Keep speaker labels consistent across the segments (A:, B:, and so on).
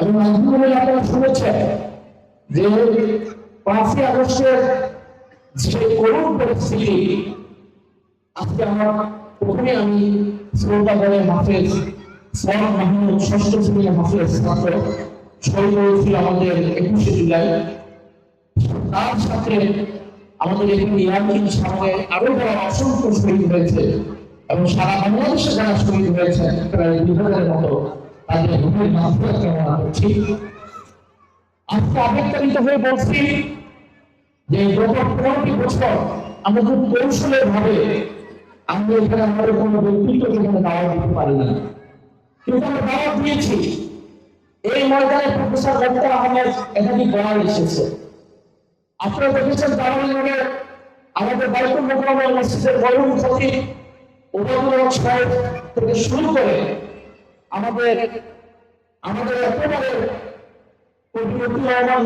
A: এবং আলহামদুলিল্লাহ আপনারা শুনেছেন যে পাঁচই আগস্টের যে করুণ পরিস্থিতি, আজকে আমার প্রথমে আমি শ্রোতাগণের হাফেজ সর মাহমুদ ষষ্ঠ শ্রেণির হাফেজ ছাত্র শহীদ হয়েছিল আমাদের একুশে জুলাই। তার সাথে আমাদের এখানে ইয়ারকিন সামনে আরও যারা অসংখ্য শহীদ হয়েছে এবং সারা বাংলাদেশে যারা শহীদ হয়েছে, প্রায় দুই হাজারের মতো তাদের মাফিয়া কামনা করছি আজকে হয়ে বলছি যে গত পনেরোটি বছর আমরা খুব কৌশলের ভাবে আমরা এখানে আমাদের কোনো ব্যক্তিত্বকে এখানে দাওয়া দিতে পারি না কিন্তু আমরা দাওয়া দিয়েছি। এই ময়দানে প্রফেসর ডক্টর আহমেদ একাধিক বলা এসেছে। আপনারা দেখেছেন তামিলনাড়ে আমাদের বাইকুল মোকামের মসজিদের বয়ুন খতিব ওবায়দুল হক সাহেব থেকে শুরু করে আমাদের আমাদের একেবারে রহমান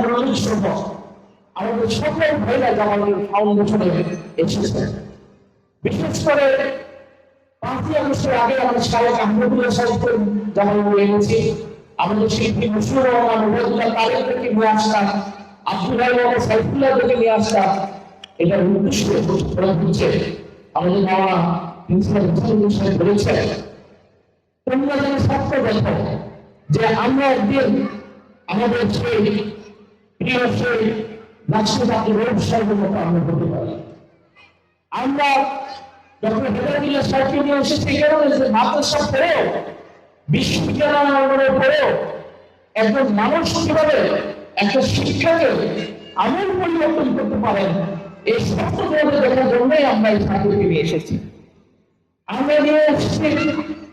A: আমাদের সকল ভাইরা জামালের ফাউন্ডেশনে এসেছেন বিশেষ করে পাঁচই আগস্টের আগে আমরা শাহেক আহমদুল্লাহ সাহেবকে জামাল এনেছি। আমাদের শিল্পী মুসুর রহমান ওবায়দুল্লাহ তারেককে নিয়ে আসতাম আব্দুল্লাহ মোহাম্মদ সাইফুল্লাহ থেকে নিয়ে আসতাম। এটার উদ্দেশ্য আমাদের মামা বলেছেন তোমরা যেন সত্য দেখো যে আমরা একদিন আমাদের সেই প্রিয় সেই রাষ্ট্রপতি রোগ সাহেবের মতো আমরা হতে পারি। আমরা ডক্টর হেদায়তুল্লাহ সাহেবকে নিয়ে এসেছি কারণে যে মাদ্রাসা পড়েও, বিশ্ববিদ্যালয় পড়েও একজন মানুষ কীভাবে একটা শিক্ষাকে আমল পরিবর্তন করতে পারেন এই সত্য দেখার জন্যই আমরা এই ছাত্রকে নিয়ে এসেছি। আমরা নিয়ে এসেছি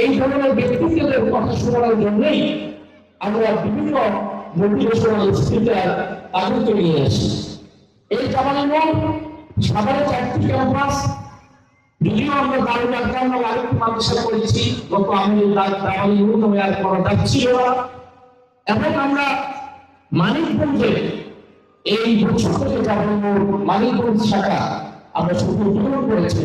A: এই ধরনের ব্যক্তিত্বের কথা শোনানোর জন্যই আমরা বিভিন্ন মোটিভেশনাল স্পিকার তাদেরকে নিয়ে আসি। এই জামানের সাধারণ চারটি ক্যাম্পাস, যদিও আমরা দারুণ আগ্রাম আরেকটি মাদ্রাসা করেছি গত আমি আর করা যাচ্ছিল না। এবং আমরা মানিকগঞ্জে এই বছর থেকে মানিকগঞ্জ শাখা আমরা উদ্বোধন করেছি।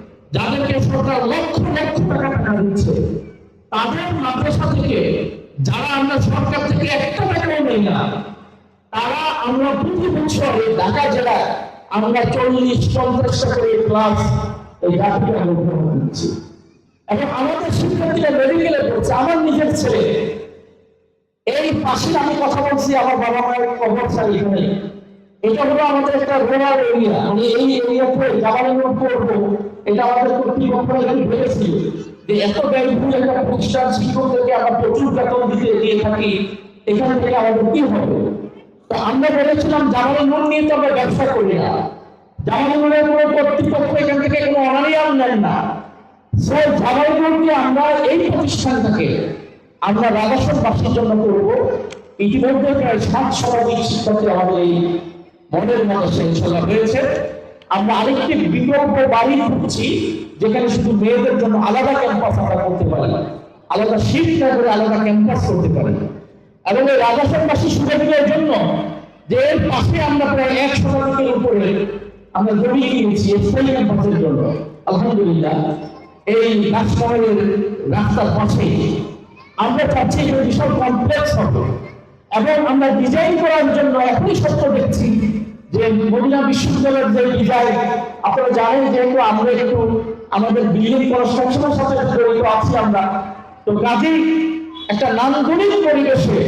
A: যাদেরকে সরকার লক্ষ লক্ষ টাকা টাকা দিচ্ছে, তাদের মাদ্রাসা থেকে যারা আমরা সরকার থেকে একটা টাকাও নেই না, তারা আমরা প্রতি বছর ঢাকা জেলায় আমরা চল্লিশ পঞ্চাশটা করে ক্লাস এই জাতিকে আমরা করছি এবং আমাদের শিক্ষার্থীরা মেডিকেলে পড়ছে, আমার নিজের ছেলে। এই পাশে আমি কথা বলছি, আমার বাবা মায়ের অবস্থা এখানে। এটা হলো আমাদের একটা রুরাল এরিয়া মানে এই এরিয়াতে জামানের পড়ব এটা আমাদের কর্তৃপক্ষ এখানে ভেবেছিল যে এত ব্যয়বহুল একটা প্রতিষ্ঠান শিক্ষকদেরকে আমরা প্রচুর বেতন দিতে দিয়ে থাকি, এখান থেকে আমাদের কি হবে। তো আমরা বলেছিলাম জামানের লোন নিয়ে তো আমরা ব্যবসা করি না। জামানের কোনো কর্তৃপক্ষ এখান থেকে কোনো অনারিয়াম নেন না। সেই জামালপুরকে আমরা এই প্রতিষ্ঠানটাকে আমরা রাজাসন বাসীর জন্য করব। ইতিমধ্যে প্রায় সাত শতাধিক শিক্ষার্থী আমাদের এই মনের মানুষের ইনশাল্লাহ হয়েছে। আমরা আরেকটি বিকল্প বাড়ি খুঁজছি, যেখানে শুধু মেয়েদের জন্য আলাদা ক্যাম্পাস আমরা করতে পারি আলাদা শিফট করে আলাদা ক্যাম্পাস করতে পারি এবং এই রাজাসনবাসী সুযোগের জন্য যে এর পাশে আমরা প্রায় এক শতাধিকের উপরে আমরা জমি কিনেছি স্কুল ক্যাম্পাসের জন্য। আলহামদুলিল্লাহ, এই রাজশহরের রাস্তার পাশে আমরা চাচ্ছি যে বিশাল কমপ্লেক্স হবে। এবং আমরা ডিজাইন করার জন্য এখনই সত্য দেখছি যে মদিনা বিশ্ববিদ্যালয়ের যে ডিজাইন আপনারা জানেন যেহেতু আমরা একটু আমাদের বিল্ডিং কনস্ট্রাকশনের সাথে জড়িত আছি আমরা। তো কাজেই একটা নান্দনিক পরিবেশে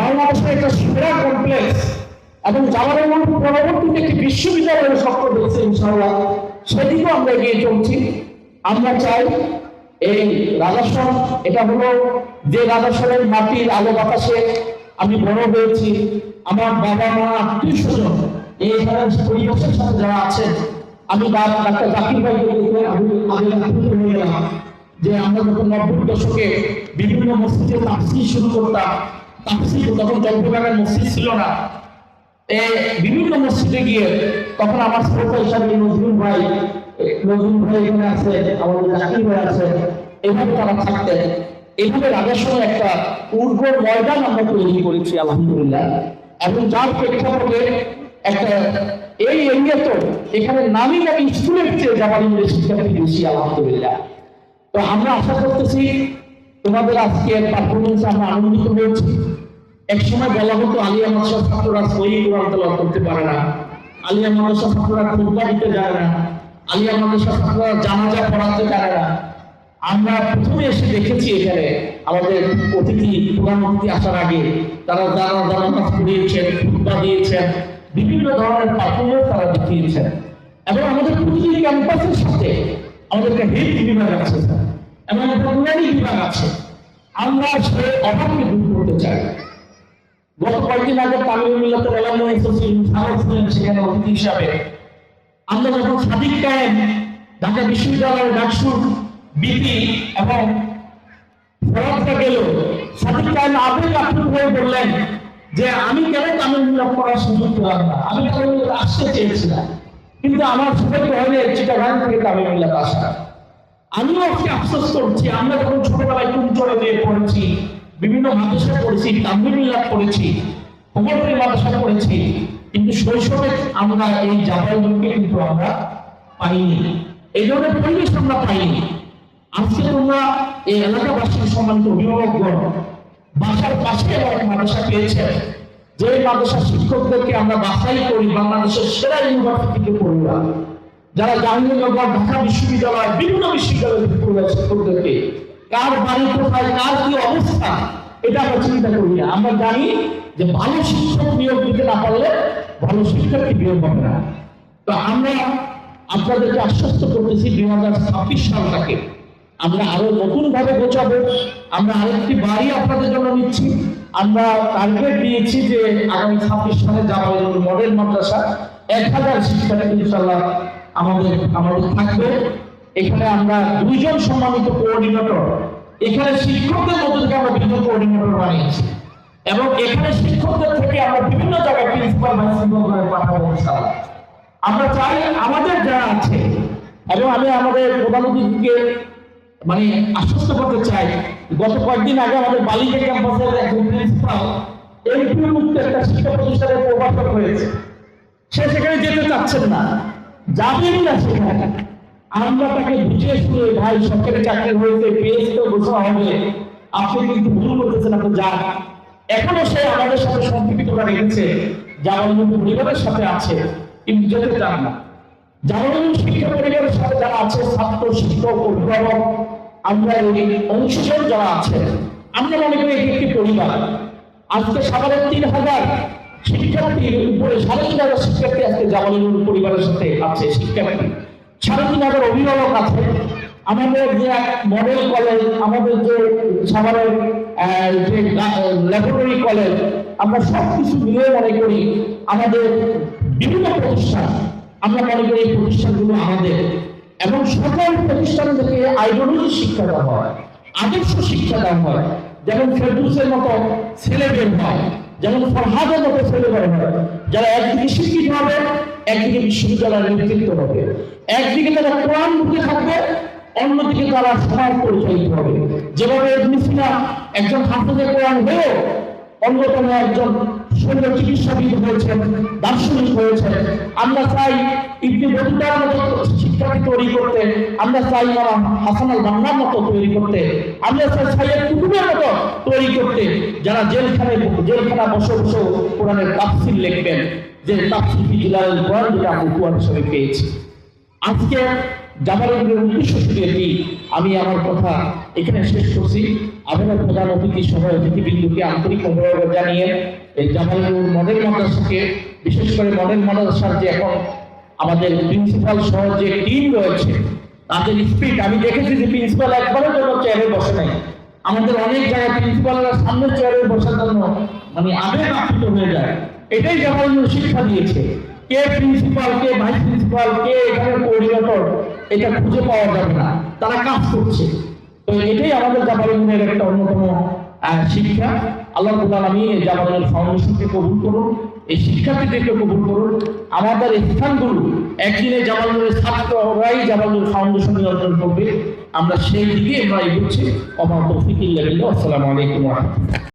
A: বাংলাদেশের একটা সেরা কমপ্লেক্স এবং জামালের পরবর্তীতে একটি বিশ্ববিদ্যালয়ের স্বপ্ন দেখছে, ইনশাআল্লাহ। সেদিকেও আমরা এগিয়ে চলছি। আমরা চাই এই রাজাসন এটা হলো যে রাজাসনের মাটির আলো বাতাসে আমি বড় হয়েছি। আমার বাবা মা আত্মীয় স্বজন পরিবেশের সাথে যারা আছেন, আমি ডাক্তার জাকির দেখে আমি যে আমরা যখন নব্বই দশকে বিভিন্ন মসজিদে শুরু করতাম তখন মসজিদ ছিল না। বিভিন্ন মসজিদে গিয়ে তখন আমার শ্রোতা হিসাবে নজরুল ভাই নজরুল ভাই এখানে আছে, আমাদের জাকির ভাই আছে এইভাবে তারা থাকতেন। এইভাবে রাজাসনে একটা উর্বর ময়দান আমরা তৈরি করেছি, আলহামদুলিল্লাহ। এবং যার প্রেক্ষাপটে একটা এই এরিয়া তো এখানে নামি নামি স্কুলের চেয়ে ইংরেজি শিক্ষার্থী বেশি, আলহামদুলিল্লাহ। তো আমরা আশা করতেছি তোমাদের আজকে পারফরমেন্সে আমরা আনন্দিত হয়েছি। এক সময় বলা হতো আলিয়া মাদ্রাসা ছাত্ররা সই কোরআন তেলাওয়াত করতে পারে না। আলিয়া মাদ্রাসা ছাত্ররা খুতবা দিতে জানে না। আলিয়া মাদ্রাসা ছাত্ররা জানাজা পড়াতে জানে না। আমরা প্রথমে এসে দেখেছি এখানে আমাদের অতিথি, প্রধান অতিথি আসার আগে, তারা যারা নামাজ পড়িয়েছেন খুতবা দিয়েছেন। বিভিন্ন ধরনের পারফরমেন্স তারা দেখিয়েছেন। এবং আমাদের প্রতিটি ক্যাম্পাসের সাথে আমাদের একটা হেলথ বিভাগ আছে এবং একটা বিভাগ আছে। আমরা সে অভাবকে দূর করতে চাই। গত কয়েকদিন আগে তামিল মিল্লাতে এলাম ছিলেন সেখানে অতিথি হিসাবে। আমরা যখন সাদিক কায়েম, ঢাকা বিশ্ববিদ্যালয়ের ডাকসুর বিপি এবং ফরাদটা গেল সাদিক কায়েম আবেগ হয়ে বললেন যে আমি কেন তামিল মিল্লাত পড়ার সুযোগ পেলাম না? আমি তামিল মিল্লাত আসতে চেয়েছিলাম। কিন্তু আমার সৌভাগ্য হয়নি চিটাগাং থেকে তামিল মিল্লাত আসা আমিও আজকে আফসোস করছি। আমরা যখন ছোটবেলায় কুঞ্চরে দিয়ে পড়েছি, বিভিন্ন মাদ্রাসায় পড়েছি তামিল তামিলিল্লাহ পড়েছি কোমরপুরি মাদ্রাসায় পড়েছি, কিন্তু শৈশবে আমরা এই জায়গাগুলোকে কিন্তু আমরা পাইনি। এই ধরনের পরিবেশ আমরা পাইনি। আজকে তোমরা এই এলাকাবাসীর সম্মানিত অভিভাবকগণ বাসার পাশে আমার মাদ্রাসা পেয়েছে। যে মাদ্রাসা শিক্ষকদেরকে আমরা বাছাই করি, বাংলাদেশের সেরা ইউনিভার্সিটিতে পড়ুয়া। যারা জাহাঙ্গীরনগর ঢাকা বিশ্ববিদ্যালয়, বিভিন্ন বিশ্ববিদ্যালয় পড়ুয়া শিক্ষকদেরকে, কার বাড়ি কোথায়, কার কি অবস্থা, এটা আমরা চিন্তা করি না। আমরা জানি যে ভালো শিক্ষক নিয়োগ দিতে না পারলে ভালো শিক্ষার্থী নিয়োগ হবে না। তো আমরা আপনাদেরকে আশ্বস্ত করতেছি, দুই হাজার ছাব্বিশ সালটাকে আমরা আরও নতুন ভাবে গোছাবো। আমরা আরেকটি বাড়ি আপনাদের জন্য নিচ্ছি। আমরা টার্গেট দিয়েছি যে আগামী ছাব্বিশ সালে জামালুল মডেল মাদ্রাসা। এক হাজার শিক্ষার্থী ইনশাল্লাহ আমাদের আমাদের থাকবে। এখানে আমরা দুইজন সম্মানিত কোঅর্ডিনেটর এখানে শিক্ষকদের মধ্যে থেকে আমরা দুজন কোঅর্ডিনেটর বানিয়েছি। এবং এখানে শিক্ষকদের থেকে আমরা বিভিন্ন জায়গায় প্রিন্সিপাল ভাইস প্রিন্সিপাল পাঠাবো ইনশাআল্লাহ। আমরা চাই আমাদের যারা আছে, এবং আমি আমাদের প্রধান অতিথিকে মানে আশ্বস্ত করতে চাই, গত কয়েকদিন আগে আমাদের বালিকা ক্যাম্পাসের একজন প্রিন্সিপাল এমপি মুক্ত একটা শিক্ষা প্রতিষ্ঠানের প্রবর্তক হয়েছে। সে সেখানে যেতে চাচ্ছেন না। যাবেন না সেখানে। আমরা তাকে বুঝিয়ে শুনে ভাই, সরকারি চাকরি হয়েছে, পেয়েছে তো ঘোষণা হবে। আপনি কিন্তু ভুল করতেছেন, আপনি যান। এখনও সে আমাদের সাথে সম্পৃক্ততা রেখেছে, যারা কিন্তু পরিবারের সাথে আছে, কিন্তু যেতে চান না। যারা শিক্ষা পরিবারের সাথে যারা আছে ছাত্র শিক্ষক অভিভাবক, আমরা এই অংশীজন যারা আছে, আমরা মনে করি এটি একটি পরিবার। আজকে সাধারণ তিন হাজার শিক্ষার্থীর উপরে, সাড়ে তিন হাজার শিক্ষার্থী আজকে জামালুল পরিবারের সাথে আছে, শিক্ষার্থী। সাড়ে তিন হাজার অভিভাবক আছে। আমাদের যে মডেল কলেজ আমাদের যে সাভারের যে ল্যাবরেটরি কলেজ আমরা সব কিছু মিলিয়ে মনে করি আমাদের বিভিন্ন প্রতিষ্ঠান আমরা মনে করি এই প্রতিষ্ঠানগুলো আমাদের। এবং সকল প্রতিষ্ঠান থেকে আইডিওলজি শিক্ষা দেওয়া হয়, আদর্শ শিক্ষা দেওয়া হয়। যেমন ফেরদুসের মতো ছেলে বের হয়, যেমন ফরহাদের মতো ছেলে বের হয়, যারা একদিকে শিক্ষিত হবে, একদিকে বিশ্ববিদ্যালয়ের নেতৃত্ব হবে। একদিকে তারা কোরআন বুঝে থাকবে, অন্যদিকে তারা সমাজ পরিচালিত হবে। যেভাবে একজন হাফেজে কোরআন হয়েও অন্যতম একজন শরীর চিকিৎসাবিদ হয়েছেন, দার্শনিক হয়েছেন। আমরা চাই ইবনে বতুতার মতো শিক্ষাকে তৈরি করতে, আমরা চাই ইমাম হাসান আল বান্নার মতো তৈরি করতে, আমরা চাই সাইয়েদ কুতুবের মতো তৈরি করতে, যারা জেলখানে জেলখানা বসে বসে কোরআনের তাফসির লিখবেন, যে তাফসির জিলাল কোরআন যেটা আমি কোরআন হিসেবে পেয়েছি। আজকে জামালুদ্দিনের উদ্দেশ্য শুধু আমি আমার কথা এখানে শেষ করছি। আপনার প্রধান অতিথি সহ অতিথিবৃন্দকে আন্তরিক অনুরোধ জানিয়ে এই জামালুর মডেল মাদ্রাসাকে, বিশেষ করে মডেল মাদ্রাসার যে এখন আমাদের প্রিন্সিপাল সহ যে টিম রয়েছে, তাদের স্পিড আমি দেখেছি যে প্রিন্সিপাল একবারের জন্য চেয়ারে বসে নাই। আমাদের অনেক জায়গায় প্রিন্সিপালরা সামনে চেয়ারে বসার জন্য মানে আবেগ আপ্লুত হয়ে যায়। এটাই যেমন শিক্ষা দিয়েছে। কে প্রিন্সিপাল কে ভাইস প্রিন্সিপাল কে এখানে কোঅর্ডিনেটর এটা খুঁজে পাওয়া যাবে না। তারা কাজ করছে। তো এটাই আমাদের জাপানের একটা অন্যতম শিক্ষা। আল্লাহ তাআলা আমি জাপানের ফাউন্ডেশনকে কবুল করুন, এই শিক্ষার্থীদেরকে কবুল করুন। আমাদের স্থানগুলো একদিনে জামালুরের ছাত্ররাই জামালুর ফাউন্ডেশন নিয়ন্ত্রণ করবে। আমরা সেই দিকে আমরা এগোচ্ছি। অমর তৌফিক ইল্লাহ আসসালামু আলাইকুম